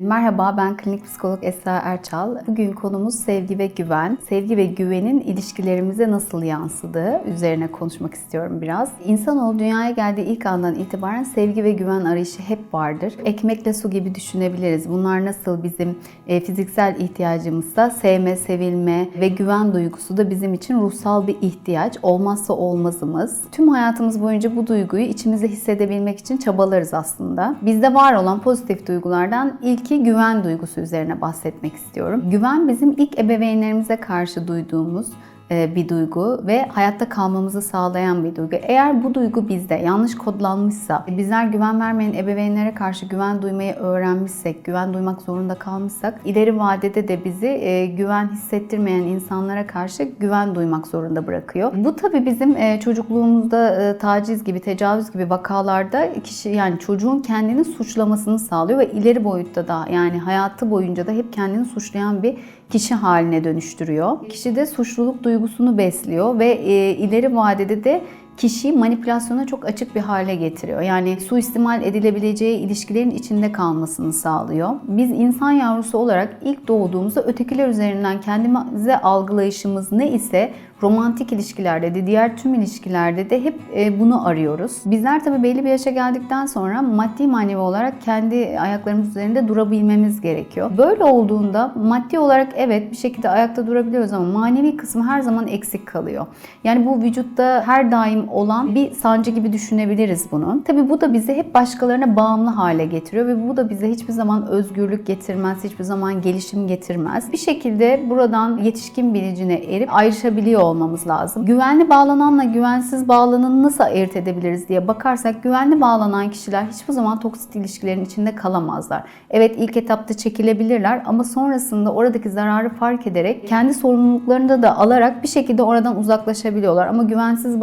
Merhaba ben klinik psikolog Esra Erçal. Bugün konumuz sevgi ve güven. Sevgi ve güvenin ilişkilerimize nasıl yansıdığı üzerine konuşmak istiyorum biraz. İnsanoğlu dünyaya geldiği ilk andan itibaren sevgi ve güven arayışı hep vardır. Ekmekle su gibi düşünebiliriz. Bunlar nasıl bizim e, fiziksel ihtiyacımızsa sevme, sevilme ve güven duygusu da bizim için ruhsal bir ihtiyaç. Olmazsa olmazımız. Tüm hayatımız boyunca bu duyguyu içimizde hissedebilmek için çabalarız aslında. Bizde var olan pozitif duygulardan ilki güven duygusu üzerine bahsetmek istiyorum. Güven bizim ilk ebeveynlerimize karşı duyduğumuz bir duygu ve hayatta kalmamızı sağlayan bir duygu. Eğer bu duygu bizde yanlış kodlanmışsa, bizler güven vermeyen ebeveynlere karşı güven duymayı öğrenmişsek, güven duymak zorunda kalmışsak, ileri vadede de bizi e, güven hissettirmeyen insanlara karşı güven duymak zorunda bırakıyor. Bu tabii bizim e, çocukluğumuzda taciz gibi, tecavüz gibi vakalarda kişi yani çocuğun kendini suçlamasını sağlıyor ve ileri boyutta da yani hayatı boyunca da hep kendini suçlayan bir kişi haline dönüştürüyor. Kişi de suçluluk duygusunu besliyor ve e, ileri vadede de kişiyi manipülasyona çok açık bir hale getiriyor. Yani suistimal edilebileceği ilişkilerin içinde kalmasını sağlıyor. Biz insan yavrusu olarak ilk doğduğumuzda ötekiler üzerinden kendimize algılayışımız ne ise romantik ilişkilerde de diğer tüm ilişkilerde de hep e, bunu arıyoruz. Bizler tabii belli bir yaşa geldikten sonra maddi manevi olarak kendi ayaklarımız üzerinde durabilmemiz gerekiyor. Böyle olduğunda maddi olarak evet bir şekilde ayakta durabiliyoruz ama manevi kısmı her zaman eksik kalıyor. Yani bu vücutta her daim olan bir sancı gibi düşünebiliriz bunu. Tabii bu da bizi hep başkalarına bağımlı hale getiriyor ve bu da bize hiçbir zaman özgürlük getirmez, hiçbir zaman gelişim getirmez. Bir şekilde buradan yetişkin bilincine erip ayrışabiliyor olmamız lazım. Güvenli bağlananla güvensiz bağlananı nasıl ayırt edebiliriz diye bakarsak güvenli bağlanan kişiler hiçbir zaman toksit ilişkilerin içinde kalamazlar. Evet ilk etapta çekilebilirler ama sonrasında oradaki zararı fark ederek kendi sorumluluklarını da alarak bir şekilde oradan uzaklaşabiliyorlar. Ama güvensiz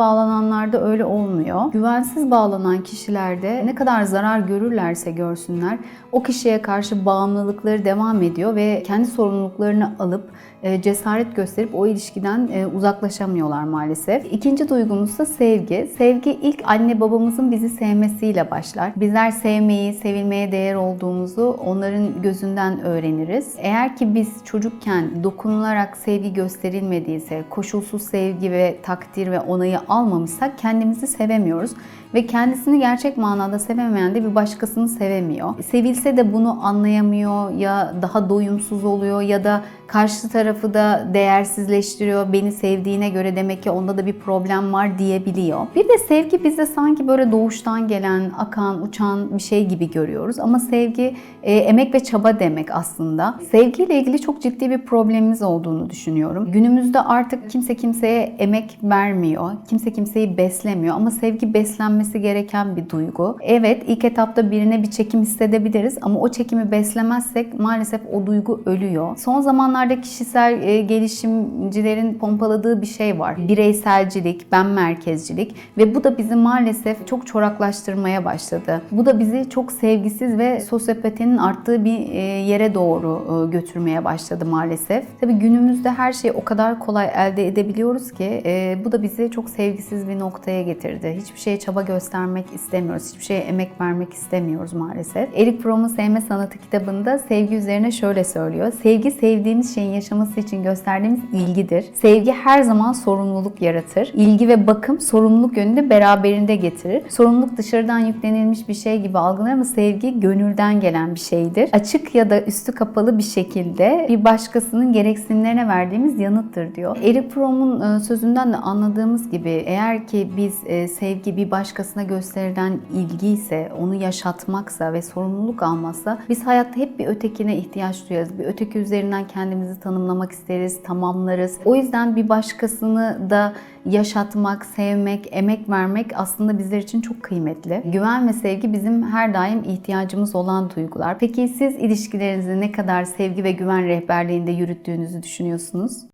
bağlananlarda öyle olmuyor. Güvensiz bağlanan kişilerde ne kadar zarar görürlerse görsünler o kişiye karşı bağımlılıkları devam ediyor ve kendi sorumluluklarını alıp e, cesaret gösterip o ilişkiden e, uzaklaşamıyorlar maalesef. İkinci duygumuz da sevgi. Sevgi ilk anne babamızın bizi sevmesiyle başlar. Bizler sevmeyi, sevilmeye değer olduğumuzu onların gözünden öğreniriz. Eğer ki biz çocukken dokunularak sevgi gösterilmediyse, koşulsuz sevgi ve takdir ve onayı almamışsak kendimizi sevemiyoruz ve kendisini gerçek manada sevemeyen de bir başkasını sevemiyor. Sevilse de bunu anlayamıyor ya daha doyumsuz oluyor ya da karşı tarafı da değersizleştiriyor. Beni sevdiğine göre demek ki onda da bir problem var diyebiliyor. Bir de sevgi bizde sanki böyle doğuştan gelen, akan, uçan bir şey gibi görüyoruz. Ama sevgi e, emek ve çaba demek aslında. Sevgiyle ilgili çok ciddi bir problemimiz olduğunu düşünüyorum. Günümüzde artık kimse kimseye emek vermiyor. Kimse kimseyi beslemiyor ama sevgi beslenmesi gereken bir duygu. Evet ilk etapta birine bir çekim hissedebiliriz ama o çekimi beslemezsek maalesef o duygu ölüyor. Son zamanlarda kişisel e, gelişimcilerin pompaladığı bir şey var. Bireyselcilik, ben merkezcilik ve bu da bizi maalesef çok çoraklaştırmaya başladı. Bu da bizi çok sevgisiz ve sosyopatinin arttığı bir e, yere doğru e, götürmeye başladı maalesef. Tabii günümüzde her şeyi o kadar kolay elde edebiliyoruz ki bu da bizi çok sevgisiz bir noktaya getirdi. Hiçbir şeye çaba göstermek istemiyoruz. Hiçbir şeye emek vermek istemiyoruz maalesef. Eric Fromm'un Sevme Sanatı kitabında sevgi üzerine şöyle söylüyor. Sevgi sevdiğimiz şeyin yaşaması için gösterdiğimiz ilgidir. Sevgi her zaman sorumluluk yaratır. İlgi ve bakım sorumluluk yönünde beraberinde getirir. Sorumluluk dışarıdan yüklenilmiş bir şey gibi algılanır ama sevgi gönülden gelen bir şeydir. Açık ya da üstü kapalı bir şekilde bir başkasının gereksinimlerine verdiğimiz yanıttır diyor. Eric Fromm'un e, sözünden de anladığımız gibi ki biz e, sevgi bir başkasına gösterilen ilgi ise, onu yaşatmaksa ve sorumluluk almazsa biz hayatta hep bir ötekine ihtiyaç duyarız. Bir öteki üzerinden kendimizi tanımlamak isteriz, tamamlarız. O yüzden bir başkasını da yaşatmak, sevmek, emek vermek aslında bizler için çok kıymetli. Güven ve sevgi bizim her daim ihtiyacımız olan duygular. Peki siz ilişkilerinizi ne kadar sevgi ve güven rehberliğinde yürüttüğünüzü düşünüyorsunuz?